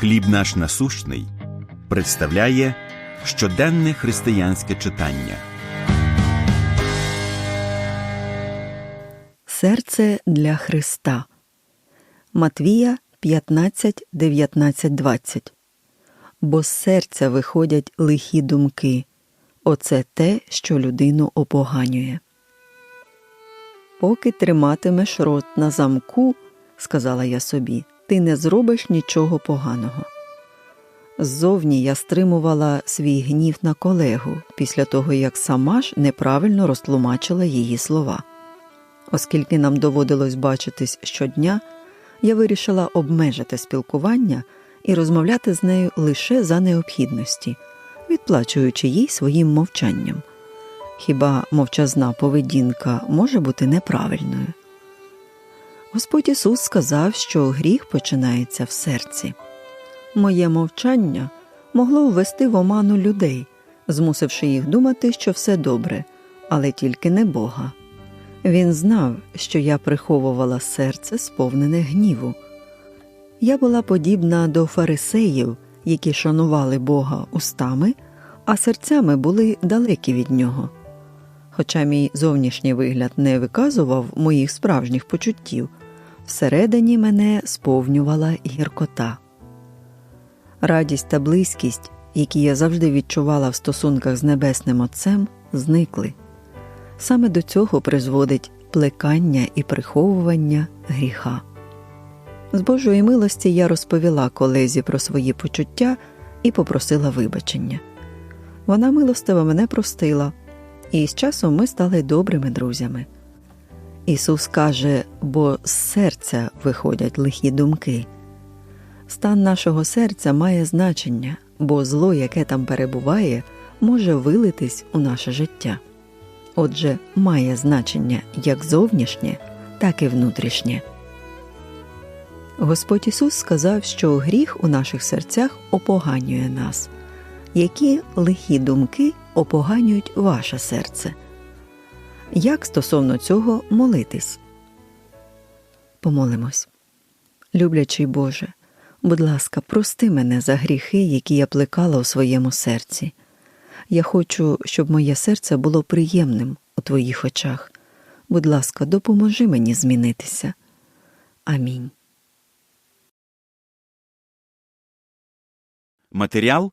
Хліб наш насущний представляє щоденне християнське читання. Серце для Христа. Матвія 15, 19, 20. Бо з серця виходять лихі думки. Оце те, що людину опоганює. Поки триматимеш рот на замку, сказала я собі, ти не зробиш нічого поганого. Ззовні я стримувала свій гнів на колегу після того, як сама ж неправильно розтлумачила її слова. Оскільки нам доводилось бачитись щодня, я вирішила обмежити спілкування і розмовляти з нею лише за необхідності, відплачуючи їй своїм мовчанням. Хіба мовчазна поведінка може бути неправильною? Господь Ісус сказав, що гріх починається в серці. Моє мовчання могло ввести в оману людей, змусивши їх думати, що все добре, але тільки не Бога. Він знав, що я приховувала серце, сповнене гніву. Я була подібна до фарисеїв, які шанували Бога устами, а серцями були далекі від нього. Хоча мій зовнішній вигляд не виказував моїх справжніх почуттів, всередині мене сповнювала гіркота. Радість та близькість, які я завжди відчувала в стосунках з Небесним Отцем, зникли. Саме до цього призводить плекання і приховування гріха. З Божої милості я розповіла колезі про свої почуття і попросила вибачення. Вона милостиво мене простила, і з часом ми стали добрими друзями. Ісус каже, бо з серця виходять лихі думки. Стан нашого серця має значення, бо зло, яке там перебуває, може вилитись у наше життя. Отже, має значення як зовнішнє, так і внутрішнє. Господь Ісус сказав, що гріх у наших серцях опоганює нас, які лихі думки опоганюють ваше серце. Як стосовно цього молитись? Помолимось. Люблячий Боже, будь ласка, прости мене за гріхи, які я плекала у своєму серці. Я хочу, щоб моє серце було приємним у твоїх очах. Будь ласка, допоможи мені змінитися. Амінь. Матеріал